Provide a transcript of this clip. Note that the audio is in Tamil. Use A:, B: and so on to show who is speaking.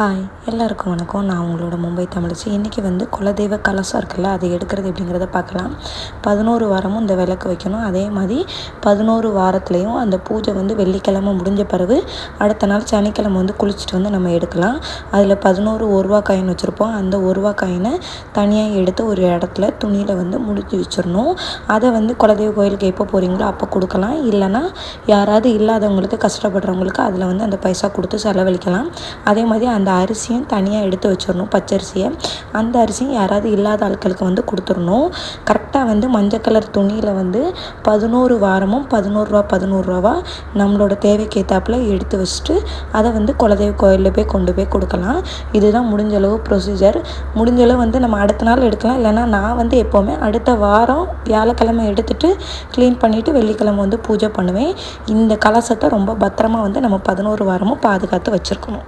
A: ஹாய் எல்லாருக்கும் வணக்கம். நான் உங்களோட மும்பை தமிழிச்சி. இன்றைக்கி வந்து குலதெய்வ கலசம் இருக்குல்ல அதை எடுக்கிறது எப்படிங்கிறத பார்க்கலாம். பதினோரு வாரமும் இந்த விளக்கு வைக்கணும். அதே மாதிரி பதினோரு வாரத்துலேயும் அந்த பூஜை வந்து வெள்ளிக்கிழமை முடிஞ்ச பிறகு அடுத்த நாள் சனிக்கிழமை வந்து குளிச்சுட்டு வந்து நம்ம எடுக்கலாம். அதில் பதினோரு ஒரு காயின் வச்சுருப்போம். அந்த ஒரு காயினை தனியாக எடுத்து ஒரு இடத்துல துணியில் வந்து முடிச்சு வச்சிடணும். அதை வந்து குலதெய்வ கோயிலுக்கு எப்போ போகிறீங்களோ அப்போ கொடுக்கலாம். இல்லைன்னா யாராவது இல்லாதவங்களுக்கு கஷ்டப்படுறவங்களுக்கு அதில் வந்து அந்த பைசா கொடுத்து செலவழிக்கலாம். அதே மாதிரி அந்த அரிசியும் தனியாக எடுத்து வச்சிடணும் பச்சரிசியை அந்த அரிசியும் யாராவது இல்லாத ஆட்களுக்கு வந்து கொடுத்துடணும். கரெக்டாக வந்து மஞ்சள் கலர் துணியில் வந்து பதினோரு வாரமும் பதினோருவா பதினோருவா நம்மளோட தேவைக்கு ஏற்றாப்புல எடுத்து வச்சுட்டு அதை வந்து குலதெய்வ கோயிலில் போய் கொண்டு போய் கொடுக்கலாம். இதுதான் முடிஞ்சளவு ப்ரொசீஜர் முடிஞ்சளவு வந்து நம்ம அடுத்த நாள் எடுக்கலாம். இல்லைன்னா நான் வந்து எப்போவுமே அடுத்த வாரம் வியாழக்கிழமை எடுத்துகிட்டு க்ளீன் பண்ணிவிட்டு வெள்ளிக்கிழமை வந்து பூஜை பண்ணுவேன். இந்த கலசத்தை ரொம்ப பத்திரமா வந்து நம்ம பதினோரு வாரமும் பாதுகாத்து வச்சுருக்கணும்.